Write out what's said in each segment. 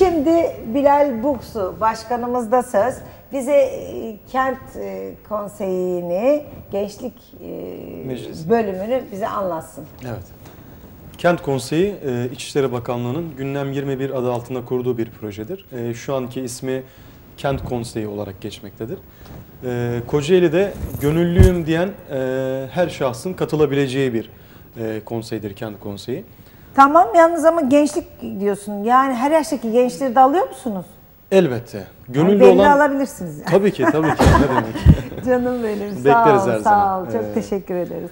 Şimdi Bilal Buksu başkanımız da söz. Bize e, kent e, konseyini, gençlik e, Meclisi. bölümünü bize anlatsın. Evet. Kent Konseyi İçişleri Bakanlığı'nın Gündem 21 adı altında kurduğu bir projedir. Şu anki ismi Kent Konseyi olarak geçmektedir. Kocaeli'de gönüllüyüm diyen her şahsın katılabileceği bir konseydir Kent Konseyi. Tamam yalnız ama gençlik diyorsun. Yani her yaştaki gençleri de alıyor musunuz? Elbette. Yani Gönüllü belli olan... alabilirsiniz. Tabii ki, tabii ki. Ne demek. Canım benim. Sağ Bekleriz ol, her sağ zaman. ol. Çok Ee, teşekkür ederiz.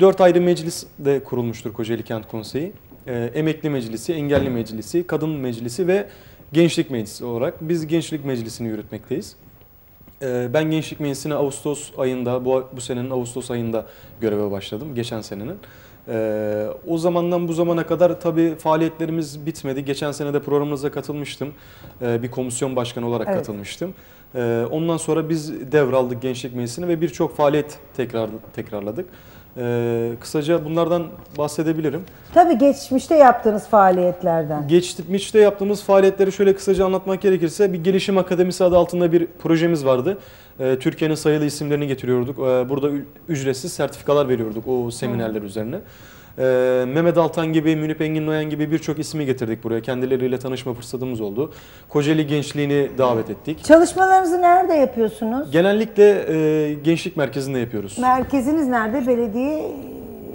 Dört ayrı meclis de kurulmuştur Kocaeli Kent Konseyi. Ee, Emekli Meclisi, Engelli Meclisi, Kadın Meclisi ve Gençlik Meclisi olarak biz Gençlik Meclisi'ni yürütmekteyiz. Ee, ben Gençlik Meclisi'ne Ağustos ayında, bu, bu senenin Ağustos ayında göreve başladım, geçen senenin. Ee, o zamandan bu zamana kadar tabii faaliyetlerimiz bitmedi. Geçen sene de programımıza katılmıştım. Ee, bir komisyon başkanı olarak Evet. katılmıştım. Ee, ondan sonra biz devraldık Gençlik Meclisi'ni ve birçok faaliyet tekrar tekrarladık. Ee, kısaca bunlardan bahsedebilirim. Tabii geçmişte yaptığınız faaliyetlerden. Geçmişte yaptığımız faaliyetleri şöyle kısaca anlatmak gerekirse bir gelişim akademisi adı altında bir projemiz vardı. Ee, Türkiye'nin sayılı isimlerini getiriyorduk. Ee, burada ücretsiz sertifikalar veriyorduk o seminerler üzerine. Ee, Mehmet Altan gibi, Münip Engin Noyan gibi birçok ismi getirdik buraya. Kendileriyle tanışma fırsatımız oldu. Kocaeli gençliğini davet ettik. Çalışmalarınızı nerede yapıyorsunuz? Genellikle e, gençlik merkezinde yapıyoruz. Merkeziniz nerede? Belediye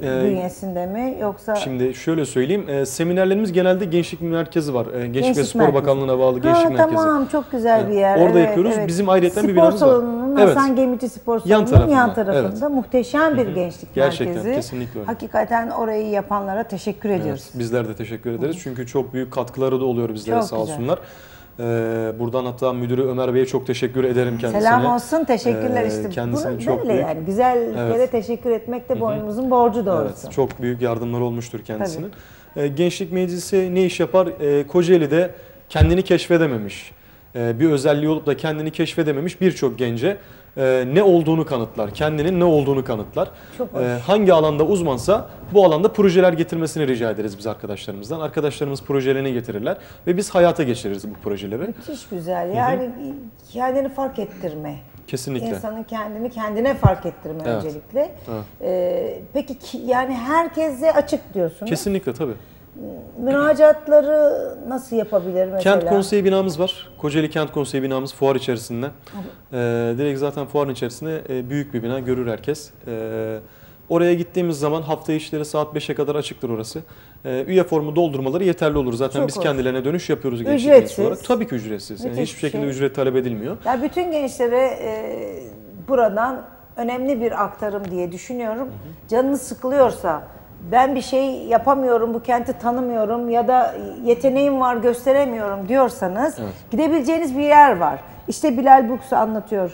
Ee, bünyesinde mi yoksa? Şimdi şöyle söyleyeyim, e, seminerlerimiz genelde gençlik merkezi var. E, Gençlik, ve Gençlik Spor merkezi. Bakanlığı'na bağlı Ha, gençlik merkezi. Tamam çok güzel Evet, bir yer. orada Evet, yapıyoruz. evet. Bizim ayrıyeten bir Spor binamız var. salonunun Evet. Hasan Gemici Spor Yan Salonu'nun yan tarafında, tarafında muhteşem bir gençlik Gerçekten, merkezi. kesinlikle öyle. Hakikaten orayı yapanlara teşekkür ediyoruz. Evet, bizler de teşekkür ederiz. Çünkü çok büyük katkıları da oluyor bizlere Çok sağ güzel. olsunlar. E, buradan hatta müdürü Ömer Bey'e çok teşekkür ederim kendisine. Selam olsun, teşekkürler Ee, işte. kendisine Bunu çok böyle büyük- yani güzel Evet. yere teşekkür etmek de boynumuzun borcu doğrusu. Evet, çok büyük yardımları olmuştur kendisinin. Ee, Gençlik Meclisi ne iş yapar? Ee, Kocaeli'de kendini keşfedememiş, bir özelliği olup da kendini keşfedememiş birçok gence e, ne olduğunu kanıtlar, kendinin ne olduğunu kanıtlar. Ee, Hangi alanda uzmansa bu alanda projeler getirmesini rica ederiz biz arkadaşlarımızdan. Arkadaşlarımız projelerini getirirler ve biz hayata geçiririz bu projeleri. Müthiş güzel. Yani kendini fark ettirme. Kesinlikle. İnsanın kendini kendine fark ettirme Evet. öncelikle. Evet. Ee, peki ki- yani herkese açık diyorsunuz. Kesinlikle tabii. Müracaatları nasıl yapabilir mesela? Kent Konseyi binamız var. Kocaeli Kent Konseyi binamız fuar içerisinde. Ee, direkt zaten fuarın içerisinde e, büyük bir bina görür herkes. Ee, oraya gittiğimiz zaman hafta içleri saat 5'e kadar açıktır orası. Ee, üye formu doldurmaları yeterli olur. Zaten Çok biz hoş. kendilerine dönüş yapıyoruz gençlik olarak. Tabii ki ücretsiz. Yani hiçbir bir şekilde şey. ücret talep edilmiyor. Ya bütün gençlere e, buradan önemli bir aktarım diye düşünüyorum. Canınız sıkılıyorsa ben bir şey yapamıyorum, bu kenti tanımıyorum ya da yeteneğim var gösteremiyorum diyorsanız Evet. gidebileceğiniz bir yer var. İşte Bilal Buksu anlatıyor.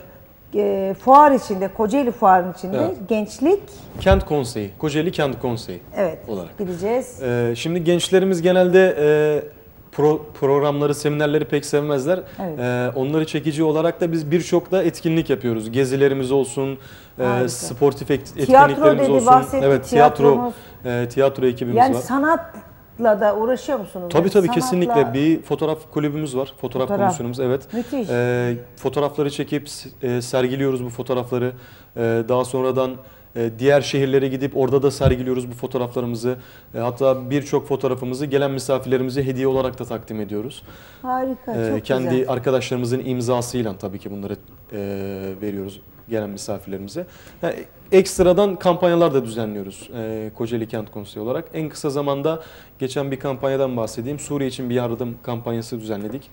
E, fuar içinde, Kocaeli fuarın içinde Evet. gençlik Kent Konseyi, Kocaeli Kent Konseyi. evet Olarak. gideceğiz. Ee, şimdi gençlerimiz genelde e, pro- programları, seminerleri pek sevmezler. Evet. Ee, onları çekici olarak da biz birçok da etkinlik yapıyoruz. Gezilerimiz olsun, e, sportif et- etkinliklerimiz olsun. bahsetti, evet, tiyatro, tiyatromuz. E, tiyatro ekibimiz Yani var. sanatla da uğraşıyor musunuz? Tabii tabii Sanatla- kesinlikle bir fotoğraf kulübümüz var. Fotoğraf, Fotoğraf. komisyonumuz evet. Müthiş. Ee, fotoğrafları çekip e, sergiliyoruz bu fotoğrafları. Ee, daha sonradan e, diğer şehirlere gidip orada da sergiliyoruz bu fotoğraflarımızı. E, hatta birçok fotoğrafımızı gelen misafirlerimize hediye olarak da takdim ediyoruz. Harika, çok kendi güzel. arkadaşlarımızın imzasıyla tabii ki bunları e, veriyoruz gelen misafirlerimize. Yani ekstradan kampanyalar da düzenliyoruz e, Kocaeli Kent Konseyi olarak. En kısa zamanda geçen bir kampanyadan bahsedeyim. Suriye için bir yardım kampanyası düzenledik.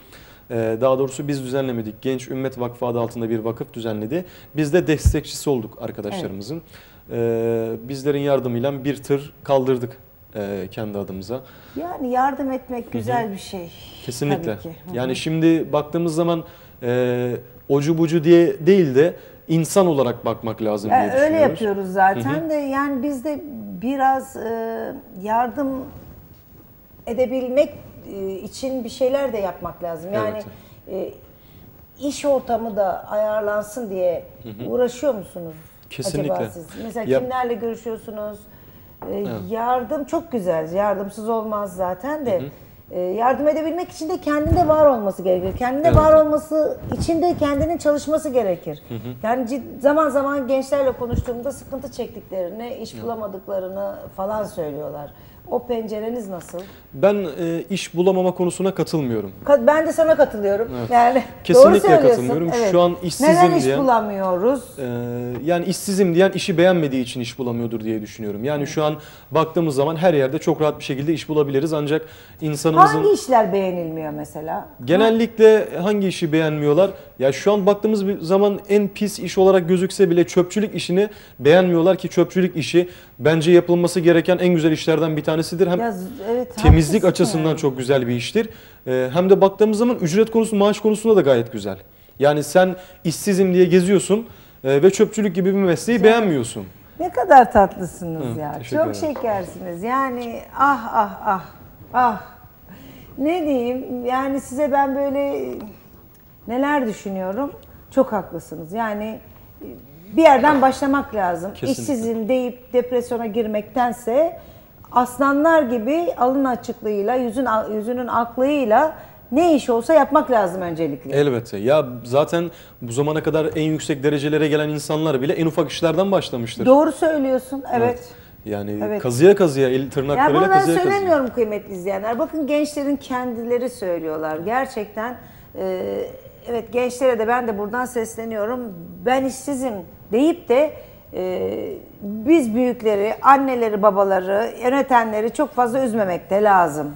E, daha doğrusu biz düzenlemedik. Genç Ümmet Vakfı adı altında bir vakıf düzenledi. Biz de destekçisi olduk arkadaşlarımızın. E, bizlerin yardımıyla bir tır kaldırdık e, kendi adımıza. Yani yardım etmek güzel bir şey. Kesinlikle. Tabii ki. Hı hı. Yani şimdi baktığımız zaman e, ocu bucu diye değil de insan olarak bakmak lazım diye öyle düşünüyoruz. yapıyoruz zaten de yani biz de biraz e, yardım edebilmek e, için bir şeyler de yapmak lazım. Yani e, iş ortamı da ayarlansın diye uğraşıyor musunuz? Kesinlikle. Acaba siz? Mesela Ya- kimlerle görüşüyorsunuz? E, Yardım çok güzel. Yardımsız olmaz zaten de. e, yardım edebilmek için de kendinde var olması gerekir. Kendinde Evet. var olması için de kendinin çalışması gerekir. Yani cid- zaman zaman gençlerle konuştuğumda sıkıntı çektiklerini, iş bulamadıklarını falan söylüyorlar. O pencereniz nasıl? Ben e, iş bulamama konusuna katılmıyorum. Ka- Ben de sana katılıyorum. Evet. Yani Kesinlikle doğru katılmıyorum. Şu an işsizim Neden iş diyen- bulamıyoruz? Ee, yani işsizim diyen işi beğenmediği için iş bulamıyordur diye düşünüyorum. Yani şu an baktığımız zaman her yerde çok rahat bir şekilde iş bulabiliriz ancak insanımızın Hangi işler beğenilmiyor mesela? genellikle hangi işi beğenmiyorlar? Ya şu an baktığımız bir zaman en pis iş olarak gözükse bile çöpçülük işini beğenmiyorlar ki çöpçülük işi bence yapılması gereken en güzel işlerden bir tanesidir. Hem Ya, evet, temizlik açısından yani. çok güzel bir iştir. Ee, hem de baktığımız zaman ücret konusu, maaş konusunda da gayet güzel. Yani sen işsizim diye geziyorsun e, ve çöpçülük gibi bir mesleği beğenmiyorsun. Ne kadar tatlısınız Hı, ya. Çok şekersiniz. Yani ah ah ah ah. Ne diyeyim? Yani size ben böyle neler düşünüyorum? Çok haklısınız. Yani bir yerden başlamak lazım. Kesinlikle. İşsizim deyip depresyona girmektense aslanlar gibi alın açıklığıyla, yüzün yüzünün aklıyla ne iş olsa yapmak lazım öncelikle. Elbette. Ya zaten bu zamana kadar en yüksek derecelere gelen insanlar bile en ufak işlerden başlamıştır. Doğru söylüyorsun. Evet. Yani Evet. kazıya kazıya, el tırnaklarıyla ben kazıya kazıya. söylemiyorum kıymetli izleyenler. Bakın gençlerin kendileri söylüyorlar. Gerçekten e, evet gençlere de ben de buradan sesleniyorum. Ben işsizim deyip de biz büyükleri, anneleri, babaları, yönetenleri çok fazla üzmemek de lazım.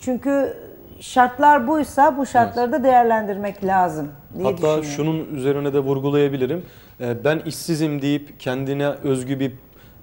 Çünkü şartlar buysa bu şartları da değerlendirmek lazım diye Hatta düşünüyorum. şunun üzerine de vurgulayabilirim. Ee, Ben işsizim deyip kendine özgü bir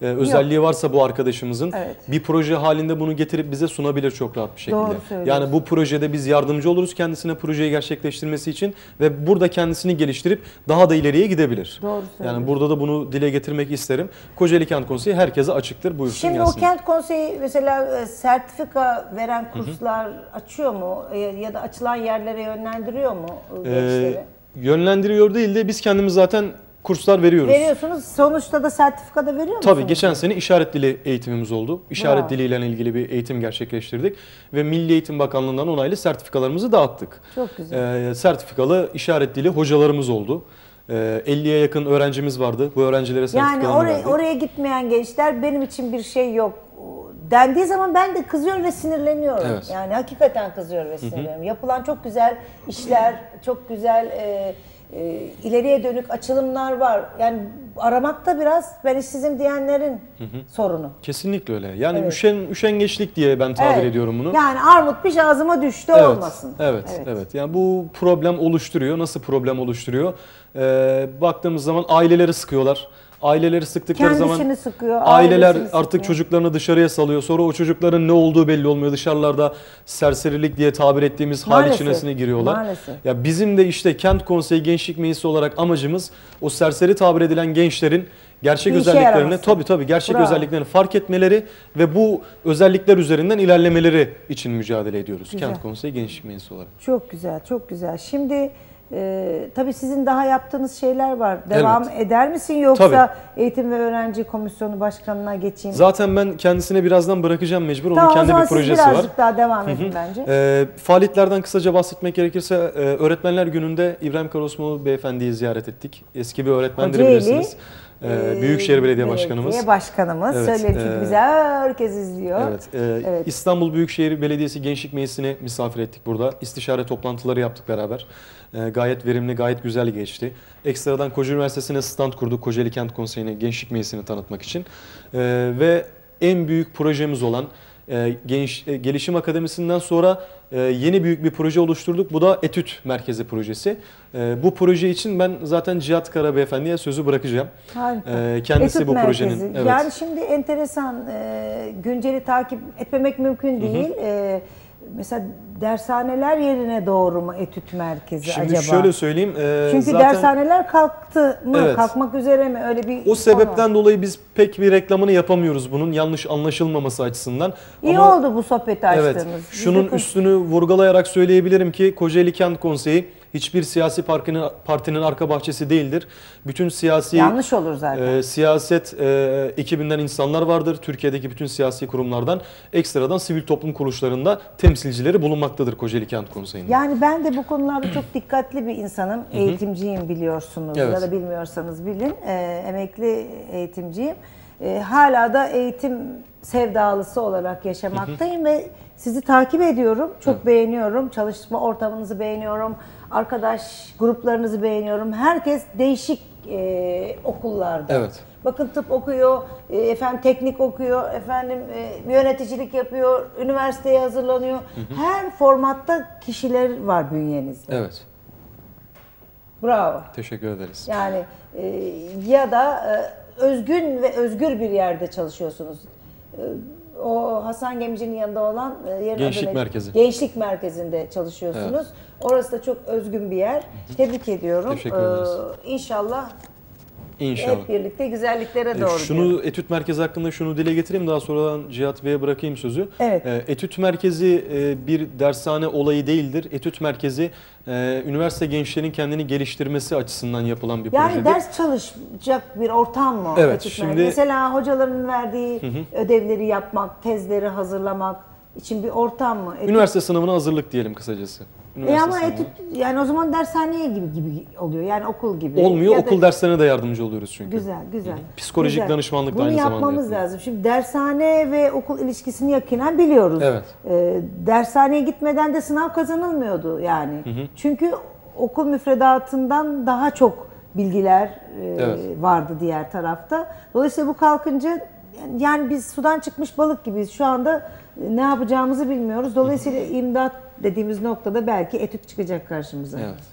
e, özelliği varsa bu arkadaşımızın Evet. bir proje halinde bunu getirip bize sunabilir çok rahat bir şekilde. Doğru yani bu projede biz yardımcı oluruz kendisine projeyi gerçekleştirmesi için ve burada kendisini geliştirip daha da ileriye gidebilir. Doğru Yani burada da bunu dile getirmek isterim. Kocaeli Kent Konseyi herkese açıktır. Buyursun Şimdi gelsin. o kent konseyi mesela e, sertifika veren kurslar açıyor mu E, ya da açılan yerlere yönlendiriyor mu e, gençleri? Ee, yönlendiriyor değil de biz kendimiz zaten kurslar veriyoruz. Veriyorsunuz. Sonuçta da sertifika da veriyor musunuz? Tabii geçen sene işaret dili eğitimimiz oldu. İşaret Bravo. diliyle ilgili bir eğitim gerçekleştirdik ve Milli Eğitim Bakanlığı'ndan onaylı sertifikalarımızı dağıttık. Çok güzel. Ee, sertifikalı işaret dili hocalarımız oldu. Ee, 50'ye yakın öğrencimiz vardı. Bu öğrencilere yani sertifikalarını oraya, verdik. oraya gitmeyen gençler benim için bir şey yok dendiği zaman ben de kızıyorum ve sinirleniyorum. Evet. Yani hakikaten kızıyorum ve sinirleniyorum. Yapılan çok güzel işler, çok güzel e, e, ileriye dönük açılımlar var. Yani aramakta biraz ben işsizim diyenlerin sorunu. Kesinlikle öyle. Yani Evet. üşen üşengeçlik diye ben tabir Evet. ediyorum bunu. Yani armut piş ağzıma düştü Evet, olmasın. Evet, evet, Yani bu problem oluşturuyor. Nasıl problem oluşturuyor? Ee, baktığımız zaman aileleri sıkıyorlar. Aileleri sıktıkları zaman Kendisini sıkıyor, aileler artık sıkıyor. çocuklarını dışarıya salıyor. Sonra o çocukların ne olduğu belli olmuyor. Dışarılarda serserilik diye tabir ettiğimiz hal Maalesef, içerisine giriyorlar. maalesef. Ya bizim de işte Kent Konseyi Gençlik Meclisi olarak amacımız o serseri tabir edilen gençlerin gerçek Bir özelliklerini tabii tabii gerçek Bravo. özelliklerini fark etmeleri ve bu özellikler üzerinden ilerlemeleri için mücadele ediyoruz. Güzel. Kent Konseyi Gençlik Meclisi olarak. Çok güzel, çok güzel. Şimdi e, tabii sizin daha yaptığınız şeyler var. Devam eder misin yoksa Tabii. Eğitim ve Öğrenci Komisyonu Başkanı'na geçeyim? Zaten ben kendisine birazdan bırakacağım mecbur. tamam Onun kendi bir projesi var. birazcık daha devam edin bence. Ee, faaliyetlerden kısaca bahsetmek gerekirse e, Öğretmenler Günü'nde İbrahim Karosmoğlu Beyefendi'yi ziyaret ettik. Eski bir öğretmendir Kocaeli, bilirsiniz. Ee, Büyükşehir Belediye Başkanımız. Belediye Başkanımız. Evet, çünkü e, bize herkes izliyor. Evet, e, Evet. İstanbul Büyükşehir Belediyesi Gençlik Meclisi'ni misafir ettik burada. İstişare toplantıları yaptık beraber. E, gayet verimli, gayet güzel geçti. Ekstradan Kocaeli Üniversitesi'ne stand kurduk. Kocaeli Kent Konseyi'ne Gençlik Meclisi'ni tanıtmak için. E, ve en büyük projemiz olan e, Genç e, Gelişim Akademisi'nden sonra e, yeni büyük bir proje oluşturduk. Bu da Etüt Merkezi projesi. E, bu proje için ben zaten Cihat Kara Beyefendi'ye sözü bırakacağım. Harika. E, kendisi Etüt bu merkezi. projenin evet. Yani şimdi enteresan, e, günceli takip etmemek mümkün değil. E, mesela dershaneler yerine doğru mu etüt merkezi Şimdi acaba? şöyle söyleyeyim. e, Çünkü zaten dershaneler kalktı mı? Evet. Kalkmak üzere mi? Öyle bir o konu sebepten var. dolayı biz pek bir reklamını yapamıyoruz bunun yanlış anlaşılmaması açısından. İyi Ama oldu bu sohbeti Evet. Biz de Şunun üstünü vurgulayarak söyleyebilirim ki Kocaeli Kent Konseyi hiçbir siyasi partinin, partinin arka bahçesi değildir. Bütün siyasi Yanlış olur zaten. e, siyaset e, ekibinden insanlar vardır. Türkiye'deki bütün siyasi kurumlardan ekstradan sivil toplum kuruluşlarında temsilcileri bulunmaktadır Kocaeli Kent Konseyi'nde. Yani ben de bu konularda çok dikkatli bir insanım. Eğitimciyim biliyorsunuz Evet. ya da bilmiyorsanız bilin. Ee, emekli eğitimciyim. Ee, hala da eğitim sevdalısı olarak yaşamaktayım ve sizi takip ediyorum. Çok beğeniyorum. Çalışma ortamınızı beğeniyorum. Arkadaş gruplarınızı beğeniyorum. Herkes değişik e, okullarda. Evet. Bakın tıp okuyor, e, efendim teknik okuyor, efendim e, yöneticilik yapıyor, üniversiteye hazırlanıyor. Her formatta kişiler var bünyenizde. Evet. Bravo. Teşekkür ederiz. Yani e, ya da e, özgün ve özgür bir yerde çalışıyorsunuz. E, o Hasan Gemici'nin yanında olan e, yerin Gençlik adı? Merkezi. Gençlik Merkezi'nde çalışıyorsunuz. Orası da çok özgün bir yer. Tebrik ediyorum. Teşekkür ederiz. inşallah İnşallah. hep birlikte güzelliklere E, doğru Şunu gidiyoruz. etüt merkezi hakkında şunu dile getireyim daha sonradan Cihat Bey'e bırakayım sözü. Evet. E, etüt merkezi e, bir dershane olayı değildir. Etüt merkezi e, üniversite gençlerinin kendini geliştirmesi açısından yapılan bir Yani projedir. ders çalışacak bir ortam mı? Evet, Etüt şimdi- merkezi? Mesela hocaların verdiği ödevleri yapmak, tezleri hazırlamak için bir ortam mı? Etüt- Üniversite sınavına hazırlık diyelim kısacası. E ama etüt, yani o zaman dershaneye gibi gibi oluyor. Yani okul gibi. Olmuyor. Ya da- Okul derslerine de yardımcı oluyoruz çünkü. Güzel, güzel. Psikolojik Güzel. danışmanlık da Bunu aynı zamanda yapmamız yapılıyor. lazım. Şimdi dershane ve okul ilişkisini yakinen biliyoruz. Evet. Ee, dershaneye gitmeden de sınav kazanılmıyordu yani. Çünkü okul müfredatından daha çok bilgiler e, Evet. vardı diğer tarafta. Dolayısıyla bu kalkınca yani biz sudan çıkmış balık gibiyiz. Şu anda e, ne yapacağımızı bilmiyoruz. Dolayısıyla imdat dediğimiz noktada belki etüt çıkacak karşımıza. Evet.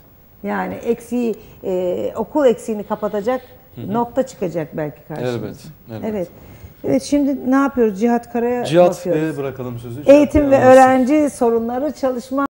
Yani eksiği, e, okul eksiğini kapatacak nokta çıkacak belki karşımıza. Elbet, elbet. Evet. Evet şimdi ne yapıyoruz? Cihat Kara'ya Cihat bakıyoruz. Bey'e bırakalım sözü. Cihat Eğitim ve öğrenci sorunları çalışma